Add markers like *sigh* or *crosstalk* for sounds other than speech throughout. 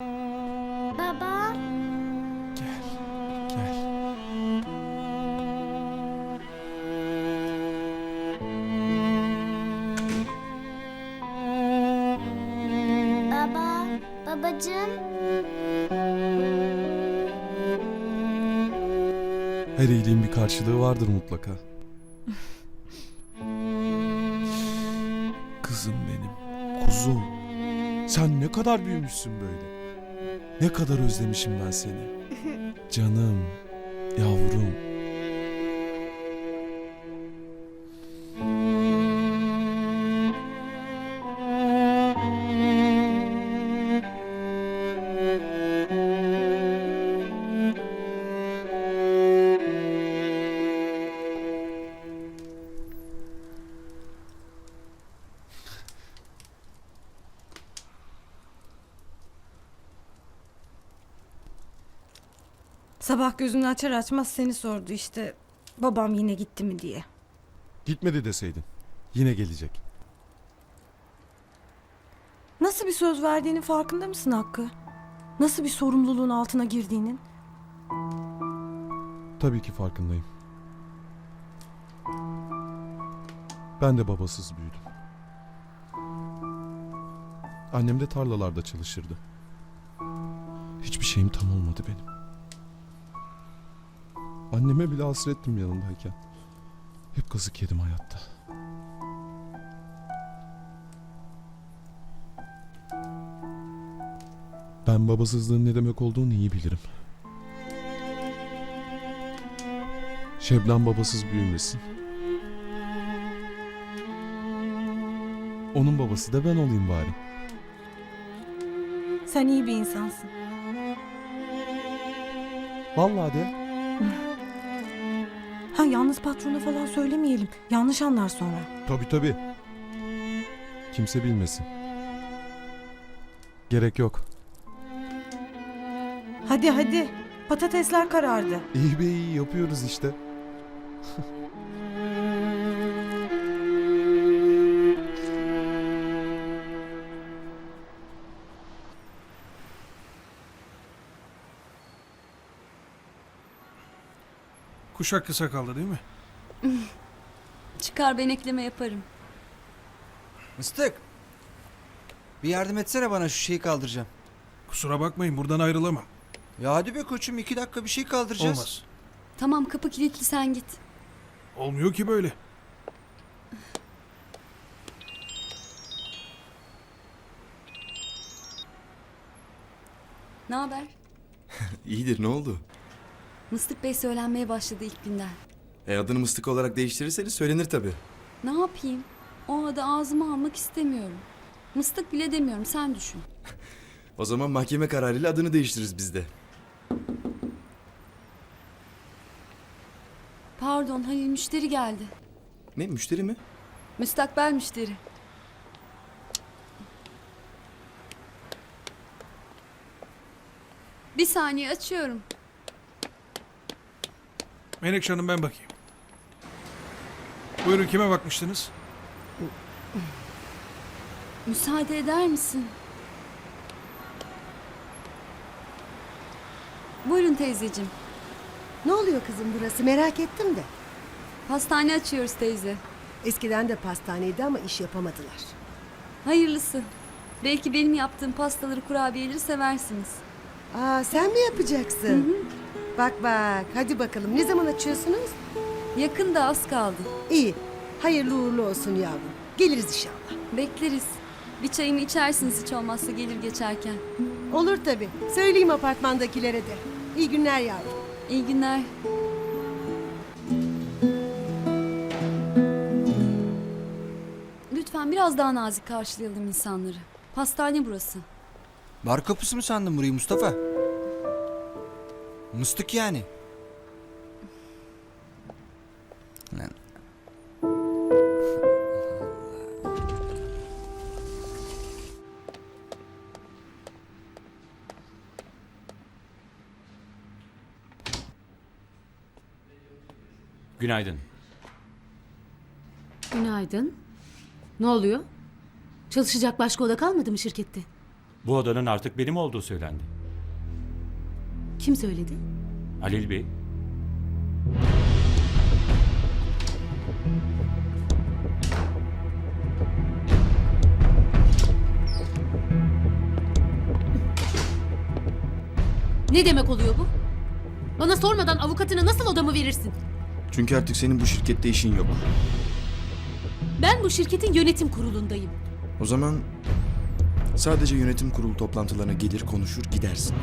Baba, Gel. Gel. baba, babacığım. Her iyiliğin bir karşılığı vardır mutlaka. *laughs* Kızım benim. Kuzum. Sen ne kadar büyümüşsün böyle. Ne kadar özlemişim ben seni. Canım. Yavrum. Sabah gözünü açar açmaz seni sordu işte. Babam yine gitti mi diye. Gitmedi deseydin. Yine gelecek. Nasıl bir söz verdiğinin farkında mısın Hakkı? Nasıl bir sorumluluğun altına girdiğinin? Tabii ki farkındayım. Ben de babasız büyüdüm. Annem de tarlalarda çalışırdı. Hiçbir şeyim tam olmadı benim. Anneme bile hasrettim yanındayken. Hep kazık yedim hayatta. Ben babasızlığın ne demek olduğunu iyi bilirim. Şebnem babasız büyümesin. Onun babası da ben olayım bari. Sen iyi bir insansın. Vallahi de. *laughs* Yalnız patrona falan söylemeyelim. Yanlış anlar sonra. Tabii tabii. Kimse bilmesin. Gerek yok. Hadi hadi. Patatesler karardı. İyi be iyi yapıyoruz işte. Kuşak kısa kaldı değil mi? *laughs* Çıkar ben ekleme yaparım. Mıstık. Bir yardım etsene bana şu şeyi kaldıracağım. Kusura bakmayın buradan ayrılamam. Ya hadi be koçum iki dakika bir şey kaldıracağız. Olmaz. Tamam kapı kilitli sen git. Olmuyor ki böyle. Ne haber? *laughs* İyidir ne oldu? Mıstık Bey söylenmeye başladı ilk günden. E adını mıstık olarak değiştirirseniz söylenir tabii. Ne yapayım? O adı ağzıma almak istemiyorum. Mıstık bile demiyorum sen düşün. *laughs* O zaman mahkeme kararıyla adını değiştiririz biz de. Pardon hayır müşteri geldi. Ne müşteri mi? Müstakbel müşteri. Bir saniye açıyorum. Menekşe Hanım ben bakayım. Buyurun kime bakmıştınız? Müsaade eder misin? Buyurun teyzeciğim. Ne oluyor kızım burası merak ettim de. Pastane açıyoruz teyze. Eskiden de pastaneydi ama iş yapamadılar. Hayırlısı. Belki benim yaptığım pastaları kurabiyeleri seversiniz. Aa sen mi yapacaksın? Bak bak hadi bakalım ne zaman açıyorsunuz? Yakında az kaldı. İyi hayırlı uğurlu olsun yavrum. Geliriz inşallah. Bekleriz. Bir çayımı içersiniz hiç olmazsa gelir geçerken. Olur tabii. Söyleyeyim apartmandakilere de. İyi günler yavrum. İyi günler. Lütfen biraz daha nazik karşılayalım insanları. Pastane burası. Bar kapısı mı sandın burayı Mustafa? Mıstık yani. Lan. Günaydın. Günaydın. Ne oluyor? Çalışacak başka oda kalmadı mı şirkette? Bu odanın artık benim olduğu söylendi. Kim söyledi? Halil Bey, Ne demek oluyor bu? Bana sormadan avukatına nasıl odamı verirsin? Çünkü artık senin bu şirkette işin yok. Ben bu şirketin yönetim kurulundayım. O zaman sadece yönetim kurulu toplantılarına gelir konuşur gidersin.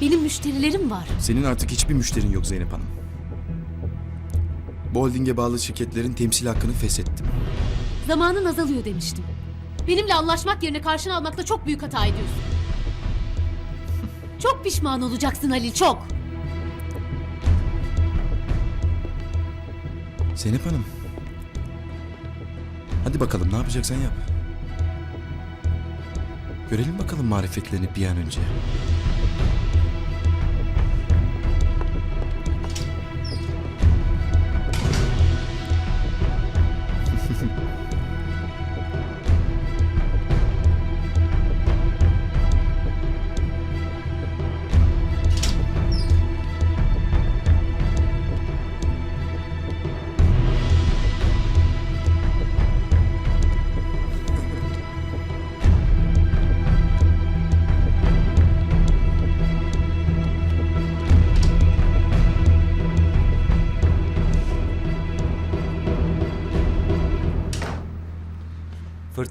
Benim müşterilerim var. Senin artık hiçbir müşterin yok Zeynep Hanım. Bu holdinge bağlı şirketlerin temsil hakkını feshettim. Zamanın azalıyor demiştim. Benimle anlaşmak yerine karşına almakta çok büyük hata ediyorsun. Çok pişman olacaksın Halil, çok. Zeynep Hanım. Hadi bakalım ne yapacaksan yap. Görelim bakalım marifetlerini bir an önce.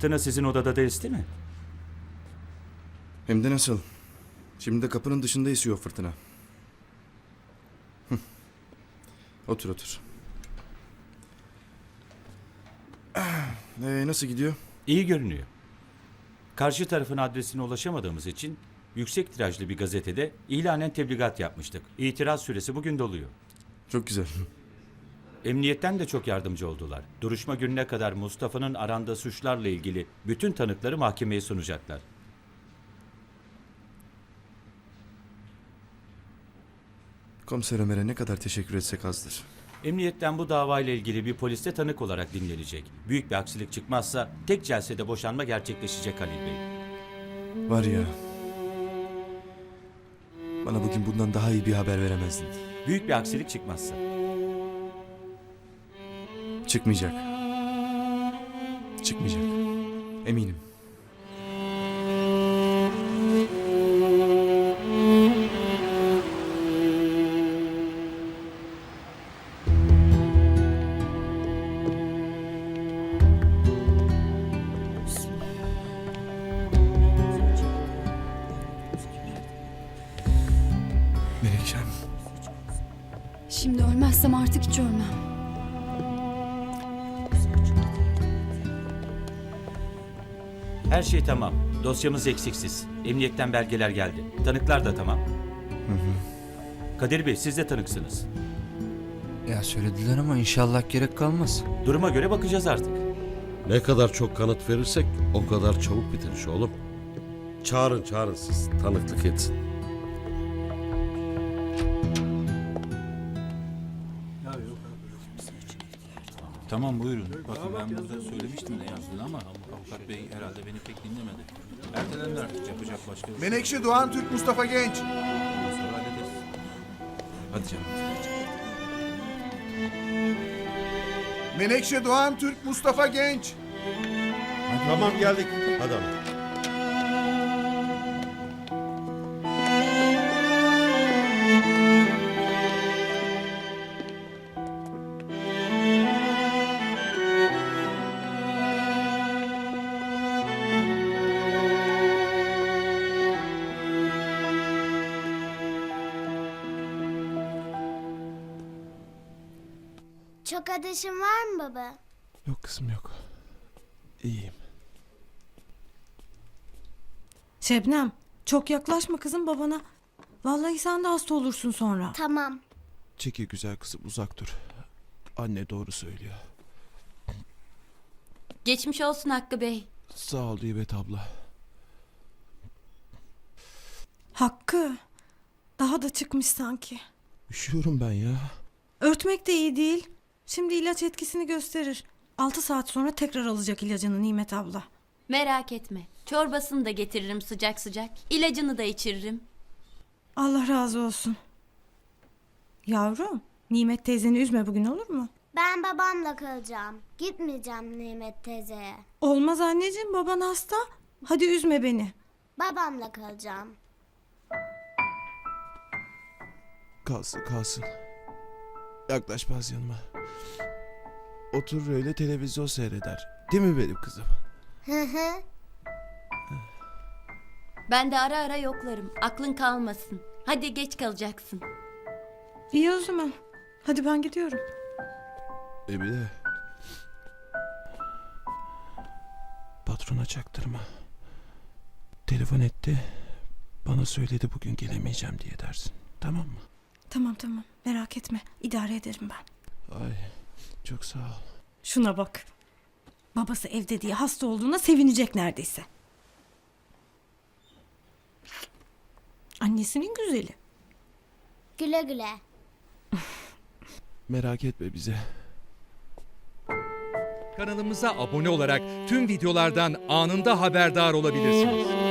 Fırtına sizin odada değilse değil mi? Hem de nasıl? Şimdi de kapının dışında esiyor fırtına. Hıh. otur otur. Ee, nasıl gidiyor? İyi görünüyor. Karşı tarafın adresine ulaşamadığımız için yüksek tirajlı bir gazetede ilanen tebligat yapmıştık. İtiraz süresi bugün doluyor. Çok güzel. Emniyetten de çok yardımcı oldular. Duruşma gününe kadar Mustafa'nın aranda suçlarla ilgili bütün tanıkları mahkemeye sunacaklar. Komiser Ömer'e ne kadar teşekkür etsek azdır. Emniyetten bu davayla ilgili bir poliste tanık olarak dinlenecek. Büyük bir aksilik çıkmazsa tek celsede boşanma gerçekleşecek Halil Bey. Var ya. Bana bugün bundan daha iyi bir haber veremezdin. Büyük bir aksilik çıkmazsa. Çıkmayacak. Çıkmayacak. Eminim. Her şey tamam. Dosyamız eksiksiz. Emniyetten belgeler geldi. Tanıklar da tamam. Kadir Bey siz de tanıksınız. Ya söylediler ama inşallah gerek kalmaz. Duruma göre bakacağız artık. Ne kadar çok kanıt verirsek o kadar çabuk biter iş oğlum. Çağırın çağırın siz tanıklık etsin. Tamam buyurun. Bakın ben burada söylemiştim ne yazdığını ama avukat bey herhalde beni pek dinlemedi. Ertelendi artık yapacak başka bir şey. Menekşe Doğan Türk Mustafa Genç. Ondan sonra hallederiz. Hadi canım. Menekşe Doğan Türk Mustafa Genç. Tamam geldik. Hadi hanım. Çok ateşin var mı baba? Yok kızım yok. İyiyim. Şebnem, çok yaklaşma kızım babana. Vallahi sen de hasta olursun sonra. Tamam. Çekil güzel kızım uzak dur. Anne doğru söylüyor. Geçmiş olsun Hakkı Bey. Sağ ol Dibet abla. Hakkı, daha da çıkmış sanki. Üşüyorum ben ya. Örtmek de iyi değil. Şimdi ilaç etkisini gösterir. 6 saat sonra tekrar alacak ilacını Nimet abla. Merak etme. Çorbasını da getiririm sıcak sıcak. İlacını da içiririm. Allah razı olsun. Yavrum, Nimet teyzeni üzme bugün olur mu? Ben babamla kalacağım. Gitmeyeceğim Nimet teyzeye. Olmaz anneciğim, baban hasta. Hadi üzme beni. Babamla kalacağım. Kalsın kalsın. Yaklaşmaz yanıma. Oturur öyle televizyon seyreder. Değil mi benim kızım? Hı hı. Ben de ara ara yoklarım. Aklın kalmasın. Hadi geç kalacaksın. İyi o zaman. Hadi ben gidiyorum. Emine. Patrona çaktırma. Telefon etti. Bana söyledi bugün gelemeyeceğim diye dersin. Tamam mı? Tamam tamam, merak etme. İdare ederim ben. Ay çok sağ ol. Şuna bak. Babası evde diye hasta olduğuna sevinecek neredeyse. Annesinin güzeli. Güle güle. Merak etme bize. Kanalımıza abone olarak tüm videolardan anında haberdar olabilirsiniz.